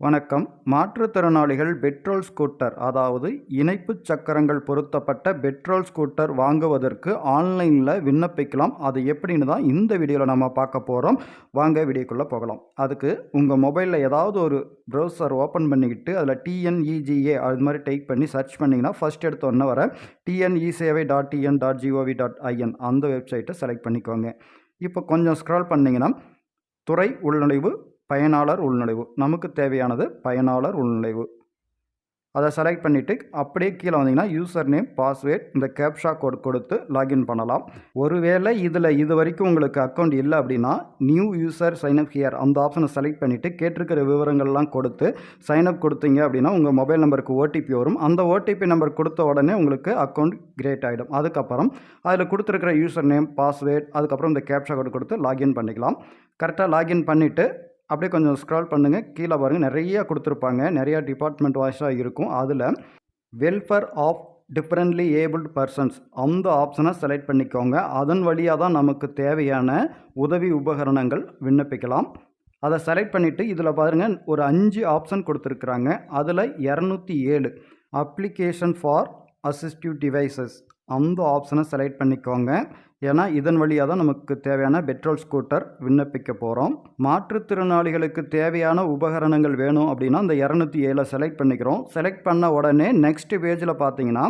வணக்கம். மாற்றுத்திறனாளிகள் petrol scooter அதாவது இணைப்பு சக்கரங்கள் பொருத்தப்பட்ட பெட்ரோல் ஸ்கூட்டர் வாங்குவதற்கு ஆன்லைனில் விண்ணப்பிக்கலாம். அது எப்படின்னு தான் இந்த வீடியோவில் நம்ம பார்க்க போகிறோம் வாங்க வீடியோக்குள்ளே போகலாம். அதுக்கு உங்கள் மொபைலில் ஏதாவது ஒரு ப்ரௌசர் ஓப்பன் பண்ணிக்கிட்டு அதில் டிஎன்இஜிஏ அது மாதிரி டைப் பண்ணி சர்ச் பண்ணிங்கன்னா ஃபஸ்ட் எடுத்த ஒன்று வர TNE Sevai dot TN dot GOV dot IN அந்த வெப்சைட்டை செலக்ட் பண்ணிக்கோங்க. இப்போ கொஞ்சம் ஸ்க்ரால் பண்ணிங்கன்னா துறை உள்நுழைவு பயனாளர் உள்நுழைவு. நமக்கு தேவையானது பயனாளர் உள்நுழைவு. அதை செலக்ட் பண்ணிவிட்டு அப்படியே கீழே வந்தீங்கன்னா யூசர் நேம் பாஸ்வேர்ட் இந்த கேப்ஷா கோட் கொடுத்து லாகின் பண்ணலாம். ஒருவேளை இதில் இது வரைக்கும் உங்களுக்கு அக்கௌண்ட் இல்லை அப்படின்னா நியூ யூசர் சைன்அப் ஹியர் அந்த ஆப்ஷனை செலக்ட் பண்ணிவிட்டு கேட்டிருக்கிற விவரங்கள்லாம் கொடுத்து சைன்அப் கொடுத்தீங்க அப்படின்னா உங்கள் மொபைல் நம்பருக்கு ஓடிபி வரும். அந்த ஓடிபி நம்பர் கொடுத்த உடனே உங்களுக்கு அக்கௌண்ட் கிரியேட் ஆகிடும் அதுக்கப்புறம் அதில் கொடுத்துருக்கிற யூசர் நேம் பாஸ்வேர்ட் அதுக்கப்புறம் இந்த கேப்ஷா கோட் கொடுத்து லாகின் பண்ணிக்கலாம். கரெக்டாக லாகின் பண்ணிவிட்டு அப்படியே கொஞ்சம் ஸ்க்ரால் பண்ணுங்கள் கீழே பாருங்கள் நிறையா கொடுத்துருப்பாங்க. நிறையா டிபார்ட்மெண்ட் வாய்ஸாக இருக்கும். அதில் welfare of differently abled persons அந்த ஆப்ஷனை செலக்ட் பண்ணிக்கோங்க. அதன் வழியாக தான் நமக்கு தேவையான உதவி உபகரணங்கள் விண்ணப்பிக்கலாம். அதை செலக்ட் பண்ணிவிட்டு இதில் பாருங்கள் ஒரு அஞ்சு ஆப்ஷன் கொடுத்துருக்குறாங்க. அதில் இரநூத்தி ஏழு. அப்ளிகேஷன் ஃபார் அசிஸ்டிவ் டிவைசஸ் அந்த ஆப்ஷனை செலக்ட் பண்ணிக்கோங்க. ஏன்னா இதன் வழியாக தான் நமக்கு தேவையான பெட்ரோல் ஸ்கூட்டர் விண்ணப்பிக்க போகிறோம் மாற்றுத்திறனாளிகளுக்கு தேவையான உபகரணங்கள் வேணும் அப்படின்னா அந்த இரநூத்தி ஏழை செலக்ட் பண்ணிக்கிறோம். செலக்ட் பண்ண உடனே நெக்ஸ்ட் பேஜில் பார்த்தீங்கன்னா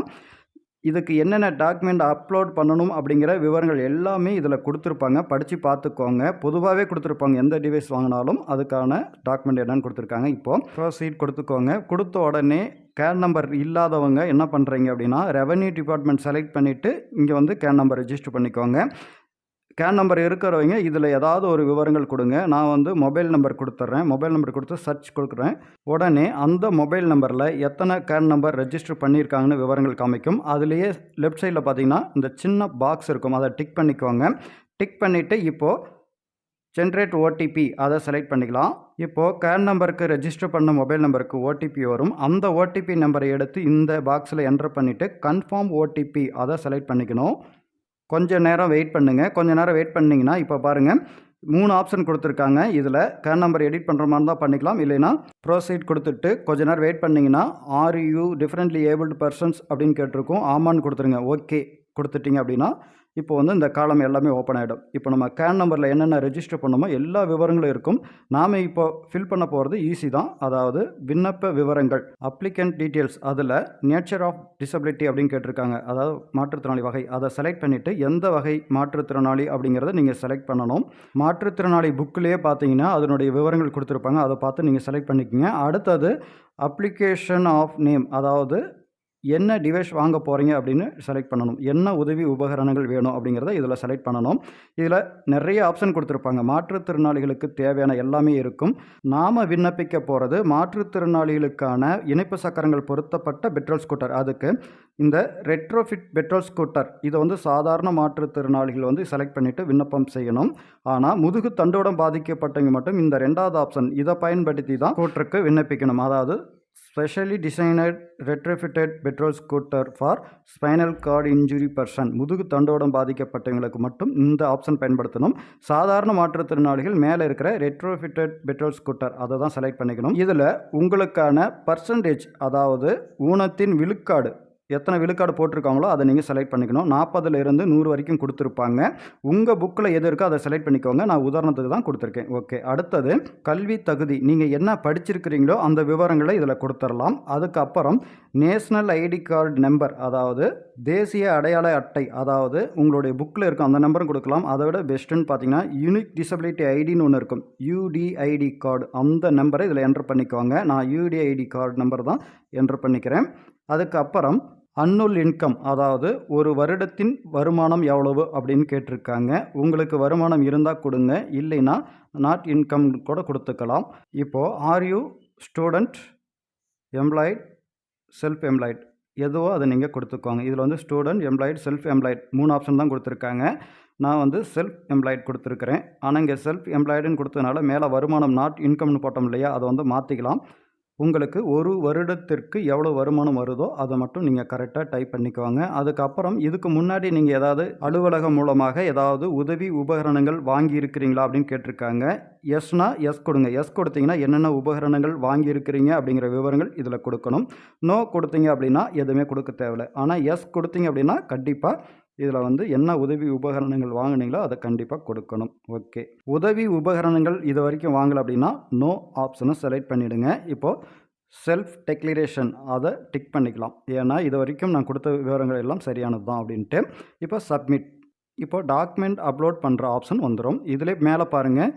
இதுக்கு என்னென்ன டாக்குமெண்ட் அப்லோட் பண்ணணும் அப்படிங்கிற விவரங்கள் எல்லாமே இதில் கொடுத்துருப்பாங்க. படித்து பார்த்துக்கோங்க பொதுவாகவே கொடுத்துருப்பாங்க. எந்த டிவைஸ் வாங்கினாலும் அதுக்கான டாக்குமெண்ட் என்னென்னு கொடுத்துருக்காங்க. இப்போது ப்ரோசீட் கொடுத்துக்கோங்க. கொடுத்த உடனே கேன் நம்பர் இல்லாதவங்க என்ன பண்ணுறீங்க அப்படின்னா ரெவன்யூ டிபார்ட்மெண்ட் செலக்ட் பண்ணிவிட்டு இங்கே வந்து கேன் நம்பர் ரெஜிஸ்டர் பண்ணிக்கோங்க. கேன் நம்பர் இருக்கிறவங்க இதில் ஏதாவது ஒரு விவரங்கள் கொடுங்க. நான் வந்து மொபைல் நம்பர் கொடுத்துட்றேன் மொபைல் நம்பர் கொடுத்து சர்ச் கொடுக்குறேன். உடனே அந்த மொபைல் நம்பரில் எத்தனை கேன் நம்பர் ரெஜிஸ்டர் பண்ணியிருக்காங்கன்னு விவரங்கள் காமிக்கும். அதுலேயே லெஃப்ட் சைடில் பார்த்தீங்கன்னா இந்த சின்ன பாக்ஸ் இருக்கும். அதை டிக் பண்ணிக்கோங்க. டிக் பண்ணிவிட்டு இப்போது ஜென்ரேட் ஓடிபி அதை செலக்ட் பண்ணிக்கலாம். இப்போது கேன் நம்பருக்கு ரெஜிஸ்டர் பண்ண மொபைல் நம்பருக்கு ஓடிபி வரும். அந்த ஓடிபி நம்பரை எடுத்து இந்த பாக்ஸில் என்டர் பண்ணிவிட்டு கன்ஃபார்ம் ஓடிபி அதை செலக்ட் பண்ணிக்கணும். கொஞ்சம் நேரம் வெயிட் பண்ணுங்கள் கொஞ்சம் நேரம் வெயிட் பண்ணிங்கன்னா இப்போ பாருங்கள் மூணு ஆப்ஷன் கொடுத்துருக்காங்க. இதில் கேன் நம்பர் எடிட் பண்ணுற மாதிரி தான் பண்ணிக்கலாம். இல்லைனா ப்ரோசீட் கொடுத்துட்டு கொஞ்ச நேரம் வெயிட் பண்ணிங்கன்னா are you differently abled persons அப்படின்னு கேட்டிருக்கோம். ஆமான்னு கொடுத்துருங்க. ஓகே கொடுத்துட்டிங்க அப்படின்னா இப்போ வந்து இந்த காலம் எல்லாமே ஓப்பன் ஆகிடும் இப்போ நம்ம கேன் நம்பரில் என்னென்ன ரெஜிஸ்டர் பண்ணோமோ எல்லா விவரங்களும் இருக்கும். நாம் இப்போ ஃபில் பண்ண போகிறது ஈஸி தான். அதாவது விண்ணப்ப விவரங்கள் அப்ளிகன்ட் டீட்டெயில்ஸ் அதில் நேச்சர் ஆஃப் டிசபிலிட்டி அப்படின்னு கேட்டிருக்காங்க. அதாவது மாற்றுத்திறனாளி வகை. அதை செலக்ட் பண்ணிவிட்டு எந்த வகை மாற்றுத்திறனாளி அப்படிங்கிறத நீங்கள் செலக்ட் பண்ணணும். மாற்றுத்திறனாளி புக்கிலேயே பார்த்தீங்கன்னா அதனுடைய விவரங்கள் கொடுத்துருப்பாங்க. அதை பார்த்து நீங்கள் செலக்ட் பண்ணிக்கோங்க. அடுத்தது அப்ளிகேஷன் ஆஃப் நேம் அதாவது என்ன டிவைஸ் வாங்க போகிறீங்க அப்படின்னு செலக்ட் பண்ணணும். என்ன உதவி உபகரணங்கள் வேணும் அப்படிங்கிறத இதில் செலக்ட் பண்ணணும். இதில் நிறைய ஆப்ஷன் கொடுத்துருப்பாங்க. மாற்றுத்திறனாளிகளுக்கு தேவையான எல்லாமே இருக்கும். நாம் விண்ணப்பிக்க போகிறது மாற்றுத்திறனாளிகளுக்கான இணைப்பு சக்கரங்கள் பொருத்தப்பட்ட பெட்ரோல் ஸ்கூட்டர் அதுக்கு இந்த ரெட்ரோஃபிட் பெட்ரோல் ஸ்கூட்டர் இதை வந்து சாதாரண மாற்றுத்திறனாளிகள் வந்து செலக்ட் பண்ணிவிட்டு விண்ணப்பம் செய்யணும். ஆனால் முதுகு தண்டோடம் பாதிக்கப்பட்டவங்க மட்டும் இந்த ரெண்டாவது ஆப்ஷன் இதை பயன்படுத்தி தான் ஸ்கூட்டருக்கு விண்ணப்பிக்கணும். அதாவது specially designed retrofitted petrol scooter for spinal cord injury person முதுகு தண்டோடம் பாதிக்கப்பட்டவங்களுக்கு மட்டும் இந்த ஆப்ஷன் பயன்படுத்தணும். சாதாரண மாற்றுத்திறனாளிகள் மேலே இருக்கிற ரெட்ரோஃபிட்டட் பெட்ரோல் ஸ்கூட்டர் அதை தான் செலக்ட் பண்ணிக்கணும். இதில் உங்களுக்கான பர்சன்டேஜ் அதாவது ஊனத்தின் விழுக்காடு எத்தனை விழுக்காடு போட்டிருக்காங்களோ அதை நீங்கள் செலக்ட் பண்ணிக்கணும். நாற்பதுலேருந்து நூறு வரைக்கும் கொடுத்துருப்பாங்க. உங்கள் புக்கில் எது இருக்கோ அதை செலக்ட் பண்ணிக்கோங்க. நான் உதாரணத்துக்கு தான் கொடுத்துருக்கேன். ஓகே அடுத்தது கல்வி தகுதி. நீங்கள் என்ன படிச்சிருக்கிறீங்களோ அந்த விவரங்களை இதில் கொடுத்துடலாம் அதுக்கப்புறம் நேஷ்னல் ஐடி கார்டு நம்பர் அதாவது தேசிய அடையாள அட்டை அதாவது உங்களுடைய புக்கில் இருக்கும் அந்த நம்பரும் கொடுக்கலாம். அதை விட பெஸ்ட்டுன்னு பார்த்தீங்கன்னா யூனிக் டிசபிலிட்டி ஐடின்னு ஒன்று இருக்கும். யூடிஐடி கார்டு அந்த நம்பரை இதில் என்ட்ரு பண்ணிக்கோங்க. நான் யூடிஐடி கார்டு நம்பர் தான் என்ட்ரு பண்ணிக்கிறேன். அதுக்கப்புறம் அன்னுல் இன்கம் அதாவது ஒரு வருடத்தின் வருமானம் எவ்வளவு அப்படின்னு கேட்டிருக்காங்க. உங்களுக்கு வருமானம் இருந்தால் கொடுங்க இல்லைன்னா நாட் இன்கம் கூட கொடுத்துக்கலாம். இப்போது are you student employed self employed எதுவோ அதை நீங்கள் கொடுத்துக்கோங்க. இதில் வந்து ஸ்டூடெண்ட் எம்ப்ளாய்ட் செல்ஃப் எம்ப்ளாய்ட் மூணு ஆப்ஷன் தான் கொடுத்துருக்காங்க. நான் வந்து செல்ஃப் எம்ப்ளாய்ட் கொடுத்துருக்குறேன். ஆனால் இங்கே செல்ஃப் எம்ப்ளாய்டுன்னு கொடுத்ததுனால மேலே வருமானம் நாட் இன்கம்னு போட்டோம் இல்லையா? அதை வந்து மாற்றிக்கலாம் உங்களுக்கு ஒரு வருடத்திற்கு எவ்வளோ வருமானம் வருதோ அதை மட்டும் நீங்கள் கரெக்டாக டைப் பண்ணிக்குவாங்க அதுக்கப்புறம் இதுக்கு முன்னாடி நீங்கள் ஏதாவது அலுவலகம் மூலமாக ஏதாவது உதவி உபகரணங்கள் வாங்கியிருக்கிறீங்களா அப்படின்னு கேட்டிருக்காங்க. எஸ்னா எஸ் கொடுங்க. எஸ் கொடுத்தீங்கன்னா என்னென்ன உபகரணங்கள் வாங்கியிருக்கிறீங்க அப்படிங்கிற விவரங்கள் இதில் கொடுக்கணும். நோ கொடுத்தீங்க அப்படின்னா எதுவுமே கொடுக்க தேவையில்லை. ஆனால் எஸ் கொடுத்தீங்க அப்படின்னா கண்டிப்பாக இதில் வந்து என்ன உதவி உபகரணங்கள் வாங்கினீங்களோ அதை கண்டிப்பாக கொடுக்கணும். ஓகே. உதவி உபகரணங்கள் இது வரைக்கும் வாங்கலை அப்படின்னா நோ ஆப்ஷனை செலக்ட் பண்ணிவிடுங்க இப்போது செல்ஃப் டெக்ளரேஷன் அதை டிக் பண்ணிக்கலாம். ஏன்னா இது வரைக்கும் நான் கொடுத்த விவரங்கள் எல்லாம் சரியானது தான் அப்படின்ட்டு. இப்போ சப்மிட் இப்போ டாக்குமெண்ட் அப்லோட் பண்ணுற ஆப்ஷன் வந்துடும் இதில் மேலே பாருங்கள்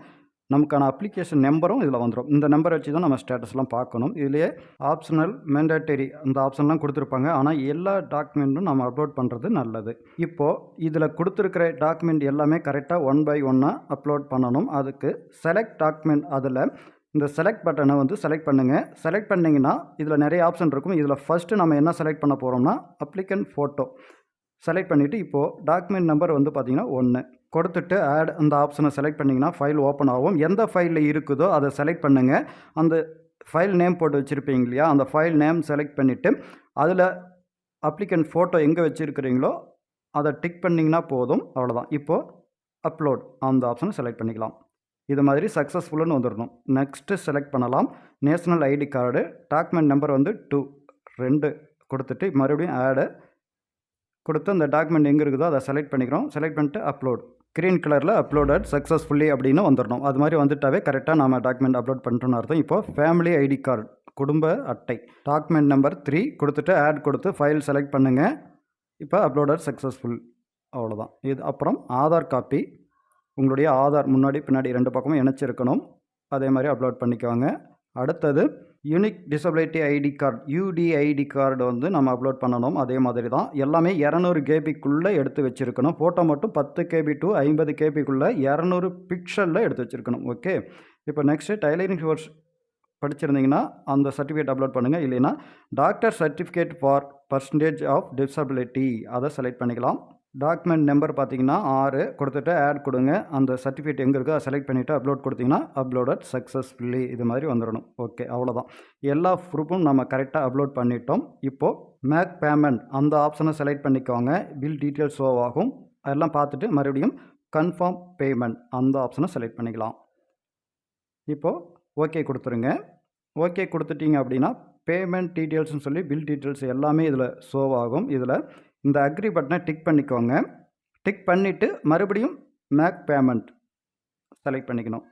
நமக்கான அப்ளிகேஷன் நம்பரும் இதில் வந்துடும் இந்த நம்பரை வச்சு தான் நம்ம ஸ்டேட்டஸ்லாம் பார்க்கணும். இதுலேயே ஆப்ஷனல் மேண்டேட்டரி அந்த ஆப்ஷன்லாம் கொடுத்துருப்பாங்க. ஆனால் எல்லா டாக்குமெண்ட்டும் நம்ம அப்லோட் பண்ணுறது நல்லது. இப்போது இதில் கொடுத்துருக்கிற டாக்குமெண்ட் எல்லாமே கரெக்டாக ஒன் பை ஒன்னாக அப்லோட் பண்ணணும். அதுக்கு செலக்ட் டாக்குமெண்ட் அதில் இந்த செலக்ட் பட்டனை வந்து செலக்ட் பண்ணுங்கள் செலக்ட் பண்ணிங்கன்னா இதில் நிறைய ஆப்ஷன் இருக்கும். இதில் ஃபஸ்ட்டு நம்ம என்ன செலக்ட் பண்ண போகிறோம்னா அப்ளிகன் ஃபோட்டோ செலக்ட் பண்ணிவிட்டு இப்போது டாக்குமெண்ட் நம்பர் வந்து பார்த்திங்கன்னா ஒன்று கொடுத்துட்டு ஆட் அந்த ஆப்ஷனை செலக்ட் பண்ணிங்கன்னா ஃபைல் ஓப்பன் ஆகும். எந்த ஃபைலில் இருக்குதோ அதை செலக்ட் பண்ணுங்கள் அந்த ஃபைல் நேம் போட்டு வச்சுருப்பீங்க இல்லையா? அந்த ஃபைல் நேம் செலக்ட் பண்ணிவிட்டு அதில் அப்ளிகன் ஃபோட்டோ எங்கே வச்சுருக்கிறீங்களோ அதை டிக் பண்ணிங்கன்னா போதும். அவ்வளோதான் இப்போது அப்லோட் அந்த ஆப்ஷனை செலக்ட் பண்ணிக்கலாம். இது மாதிரி சக்ஸஸ்ஃபுல்லுன்னு வந்துடணும் நெக்ஸ்ட்டு செலக்ட் பண்ணலாம். National ID card document number வந்து டூ ரெண்டு கொடுத்துட்டு மறுபடியும் ஆடு கொடுத்து அந்த டாக்குமெண்ட் எங்கே இருக்குதோ அதை செலக்ட் பண்ணிக்கிறோம். செலக்ட் பண்ணிட்டு அப்லோட் க்ரீன் கலரில் அப்லோடட் சக்ஸஸ்ஃபுல்லி அப்படின்னு வந்துடணும். அது மாதிரி வந்துட்டாவே கரெக்டாக நம்ம டாக்குமெண்ட் அப்லோட் பண்ணுறோன்னு அர்த்தம். இப்போ ஃபேமிலி ஐடி கார்டு குடும்ப அட்டை. டாக்குமெண்ட் நம்பர் த்ரீ கொடுத்துட்டு ஆட் கொடுத்து ஃபைல் செலக்ட் பண்ணுங்கள் இப்போ அப்லோடட் சக்ஸஸ்ஃபுல் அவ்வளோதான் இது அப்புறம் ஆதார் காப்பி உங்களுடைய ஆதார் முன்னாடி பின்னாடி ரெண்டு பக்கமும் இணைச்சிருக்கணும். அதே மாதிரி அப்லோட் பண்ணிக்குவாங்க அடுத்தது unique disability ID card UDID card வந்து நம்ம அப்லோட் பண்ணணும். அதே மாதிரி தான். எல்லாமே இரநூறு கேபிக்குள்ளே எடுத்து வச்சுருக்கணும். ஃபோட்டோ மட்டும் பத்து கேபி டு ஐம்பது கேபிக்குள்ளே இரநூறு பிக்சலில் எடுத்து வச்சுருக்கணும். ஓகே இப்போ நெக்ஸ்ட்டு டைலரிங் கோர்ஸ் படிச்சிருந்தீங்கன்னா அந்த சர்டிஃபிகேட் அப்லோட் பண்ணுங்கள் இல்லைன்னா doctor certificate for percentage of disability அதை செலக்ட் பண்ணிக்கலாம். டாக்குமெண்ட் நம்பர் பார்த்தீங்கன்னா ஆறு. கொடுத்துட்டு ஆட் கொடுங்க. அந்த சர்டிஃபிகேட் எங்கே இருக்கோ அதை செலக்ட் பண்ணிவிட்டு அப்லோட் கொடுத்தீங்கன்னா அப்லோடட் சக்ஸஸ்ஃபுல்லி இது மாதிரி வந்துடணும். ஓகே அவ்வளோதான் எல்லா ப்ரூஃபும் நம்ம கரெக்டாக அப்லோட் பண்ணிட்டோம். இப்போது மேக் பேமெண்ட் அந்த ஆப்ஷனை செலக்ட் பண்ணிக்கோங்க. பில் டீட்டெயில்ஸ் ஷோ ஆகும். அதெல்லாம் பார்த்துட்டு மறுபடியும் கன்ஃபார்ம் பேமெண்ட் அந்த ஆப்ஷனை செலக்ட் பண்ணிக்கலாம். இப்போது ஓகே கொடுத்துருங்க. ஓகே கொடுத்துட்டீங்க அப்படின்னா பேமெண்ட் டீட்டெயில்ஸ்னு சொல்லி பில் டீட்டெயில்ஸ் எல்லாமே இதில் ஷோ ஆகும். இதில் இந்த அக்ரி பட்டனை டிக் பண்ணிக்கோங்க. டிக் பண்ணிவிட்டு மறுபடியும் மேக் பேமெண்ட் செலக்ட் பண்ணிக்கணும்.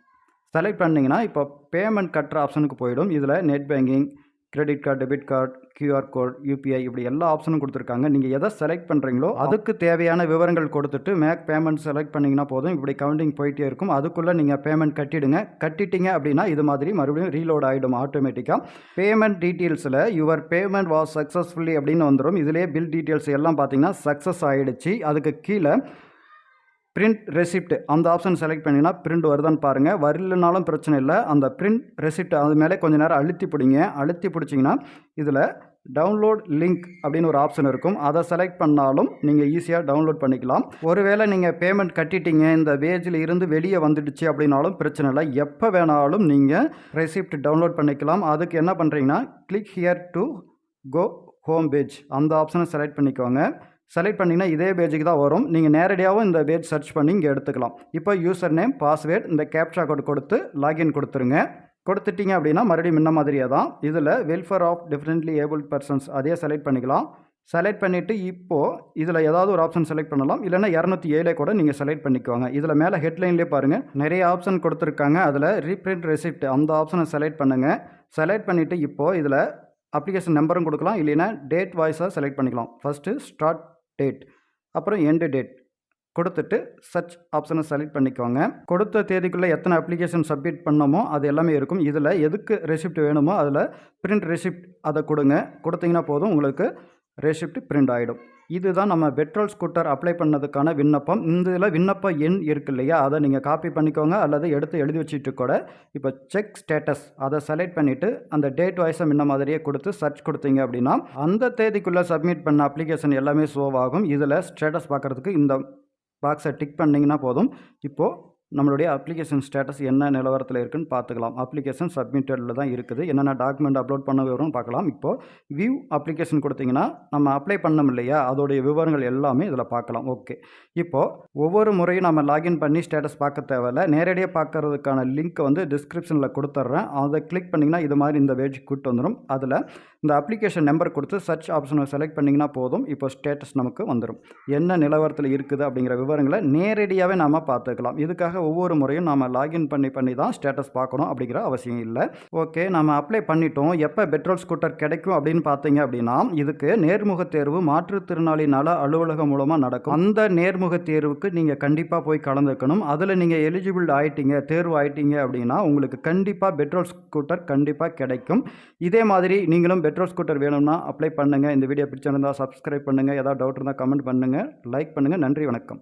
செலக்ட் பண்ணிங்கன்னா இப்போ பேமெண்ட் கட்டுற ஆப்ஷனுக்கு போயிடும். இதில் net banking credit card debit card QR code UPI இப்படி எல்லா ஆப்ஷனும் கொடுத்துருக்காங்க. நீங்கள் எதை செலக்ட் பண்ணுறீங்களோ அதுக்கு தேவையான விவரங்கள் கொடுத்துட்டு மேக் பேமெண்ட் செலக்ட் பண்ணிங்கன்னா போதும். இப்படி கவுண்டிங் போயிட்டே இருக்கும். அதுக்குள்ளே நீங்கள் பேமெண்ட் கட்டிடுங்க. கட்டிட்டீங்க அப்படின்னா இது மாதிரி மறுபடியும் ரீலோட் ஆகிடும் ஆட்டோமேட்டிக்காக பேமெண்ட் டீட்டெயில்ஸில் யுவர் பேமெண்ட் வாஸ் சக்ஸஸ்ஃபுல்லி அப்படின்னு வந்துடும் இதிலே பில் டீட்டெயில்ஸ் எல்லாம் பார்த்தீங்கன்னா சக்ஸஸ் ஆகிடுச்சு அதுக்கு கீழே பிரிண்ட் ரெசிப்ட் அந்த ஆப்ஷன் செலக்ட் பண்ணிங்கன்னா பிரிண்ட் வருதான்னு பாருங்கள் வரலனாலும் பிரச்சனை இல்லை. அந்த பிரிண்ட் ரெசிப்ட் அது மேலே கொஞ்சம் நேரம் அழுத்தி பிடிங்க. அழுத்தி பிடிச்சிங்கன்னா இதில் டவுன்லோட் லிங்க் அப்படின்னு ஒரு ஆப்ஷன் இருக்கும். அதை செலக்ட் பண்ணாலும் நீங்கள் ஈஸியாக டவுன்லோட் பண்ணிக்கலாம். ஒருவேளை நீங்கள் பேமெண்ட் கட்டிட்டீங்க. இந்த பேஜில் இருந்து வெளியே வந்துடுச்சு அப்படின்னாலும் பிரச்சனை இல்லை. எப்போ வேணாலும் நீங்கள் ரெசிப்ட் டவுன்லோட் பண்ணிக்கலாம். அதுக்கு என்ன பண்ணுறீங்கன்னா click here to go home page அந்த ஆப்ஷனை செலக்ட் பண்ணிக்கோங்க. செலக்ட் பண்ணிங்கன்னா இதே பேஜுக்கு தான் வரும். நீங்கள் நேரடியாகவும் இந்த பேஜ் சர்ச் பண்ணி இங்கே எடுத்துக்கலாம். இப்போ யூசர் நேம் பாஸ்வேர்ட் இந்த கேப்சா கோட் கொடுத்து லாகின் கொடுத்துருங்க. கொடுத்துட்டீங்க அப்படின்னா மறுபடியும் முன்ன மாதிரியே தான். இதில் welfare of differently abled persons அதையே செலக்ட் பண்ணிக்கலாம். செலக்ட் பண்ணிவிட்டு இப்போது இதில் ஏதாவது ஒரு ஆப்ஷன் செலக்ட் பண்ணலாம். இல்லைன்னா இரநூத்தி ஏழே கூட நீங்கள் செலக்ட் பண்ணிக்கோங்க. இதில் மேலே ஹெட்லைன்லேயே பாருங்கள் நிறைய ஆப்ஷன் கொடுத்துருக்காங்க. அதில் ரீப்ரிண்ட் ரெசிப்ட் அந்த ஆப்ஷனை செலக்ட் பண்ணுங்கள் செலக்ட் பண்ணிவிட்டு இப்போது இதில் அப்ளிகேஷன் நம்பரும் கொடுக்கலாம். இல்லைன்னா டேட் வாய்ஸாக செலக்ட் பண்ணிக்கலாம். ஃபஸ்ட்டு ஸ்டார்ட் டேட் அப்புறம் எண்டு டேட் கொடுத்துட்டு சர்ச் ஆப்ஷனை செலக்ட் பண்ணிக்கோங்க. கொடுத்த தேதிக்குள்ளே எத்தனை அப்ளிகேஷன் சப்மிட் பண்ணோமோ அது எல்லாமே இருக்கும். இதில் எதுக்கு ரெசிப்ட் வேணுமோ அதில் பிரிண்ட் ரெசிப்ட் அதை கொடுங்க. கொடுத்தீங்கன்னா போதும். உங்களுக்கு ரெசிப்ட் பிரிண்ட் ஆகிடும் இதுதான் நம்ம பெட்ரோல் ஸ்கூட்டர் அப்ளை பண்ணதுக்கான விண்ணப்பம். இந்த இதில் விண்ணப்ப எண் இருக்கு இல்லையா? அதை நீங்கள் காப்பி பண்ணிக்கோங்க. அல்லது எடுத்து எழுதி வச்சுட்டு கூட இப்போ செக் ஸ்டேட்டஸ் அதை செலக்ட் பண்ணிவிட்டு அந்த டேட் வாய்ஸை முன்ன மாதிரியே கொடுத்து சர்ச் கொடுத்தீங்க அப்படின்னா அந்த தேதிக்குள்ளே சப்மிட் பண்ண அப்ளிகேஷன் எல்லாமே ஷோ ஆகும். இதில் ஸ்டேட்டஸ் பார்க்குறதுக்கு இந்த பாக்ஸை டிக் பண்ணிங்கன்னா போதும். இப்போது நம்மளுடைய அப்ளிகேஷன் ஸ்டேட்டஸ் என்ன நிலவரத்தில் இருக்குன்னு பார்த்துக்கலாம். அப்ளிகேஷன் சப்மிட்டடில் தான் இருக்குது. என்னென்ன டாக்குமெண்ட் அப்லோட் பண்ண விவரம் பார்க்கலாம். இப்போது வியூ அப்ளிகேஷன் கொடுத்தீங்கன்னா நம்ம அப்ளை பண்ணோம் இல்லையா? அதோடைய விவரங்கள் எல்லாமே இதில் பார்க்கலாம். ஓகே இப்போது ஒவ்வொரு முறையும் நம்ம லாகின் பண்ணி ஸ்டேட்டஸ் பார்க்க தேவையில்ல. நேரடியாக பார்க்கறதுக்கான லிங்க்கை வந்து டிஸ்கிரிப்ஷனில் கொடுத்துட்றேன். அதை கிளிக் பண்ணிங்கன்னா இது மாதிரி இந்த பேஜுக்கு கூட்டு வந்துடும் அதில் இந்த அப்ளிகேஷன் நம்பர் கொடுத்து சர்ச் ஆப்ஷனை செலக்ட் பண்ணிங்கன்னா போதும். இப்போ ஸ்டேட்டஸ் நமக்கு வந்துடும் என்ன நிலவரத்தில் இருக்குது அப்படிங்கிற விவரங்களை நேரடியாகவே நாம் பார்த்துக்கலாம். இதுக்காக ஒவ்வொரு முறையும் நாம் லாகின் பண்ணி பண்ணி தான் ஸ்டேட்டஸ் பார்க்கணும் அப்படிங்கிற அவசியம் இல்லை. ஓகே நம்ம அப்ளை பண்ணிட்டோம். எப்போ பெட்ரோல் ஸ்கூட்டர் கிடைக்கும் அப்படின்னு பார்த்தீங்க அப்படின்னா இதுக்கு நேர்முக தேர்வு மாற்றுத்திறனாளி நல அலுவலகம் மூலமாக நடக்கும். அந்த நேர்முக தேர்வுக்கு நீங்கள் கண்டிப்பாக போய் கலந்துக்கணும். அதில் நீங்கள் எலிஜிபிள் ஆகிட்டீங்க தேர்வு ஆகிட்டீங்க அப்படின்னா உங்களுக்கு கண்டிப்பாக பெட்ரோல் ஸ்கூட்டர் கண்டிப்பாக கிடைக்கும். இதே மாதிரி நீங்களும் பெட்ரோல் ஸ்கூட்டர் வேணும்னா அப்ளை பண்ணுங்கள் இந்த வீடியோ பிடிச்சிருந்தால் சப்ஸ்கிரைப் பண்ணுங்கள் ஏதாவது டவுட் இருந்தால் கமெண்ட் பண்ணுங்கள் லைக் பண்ணுங்கள் நன்றி வணக்கம்.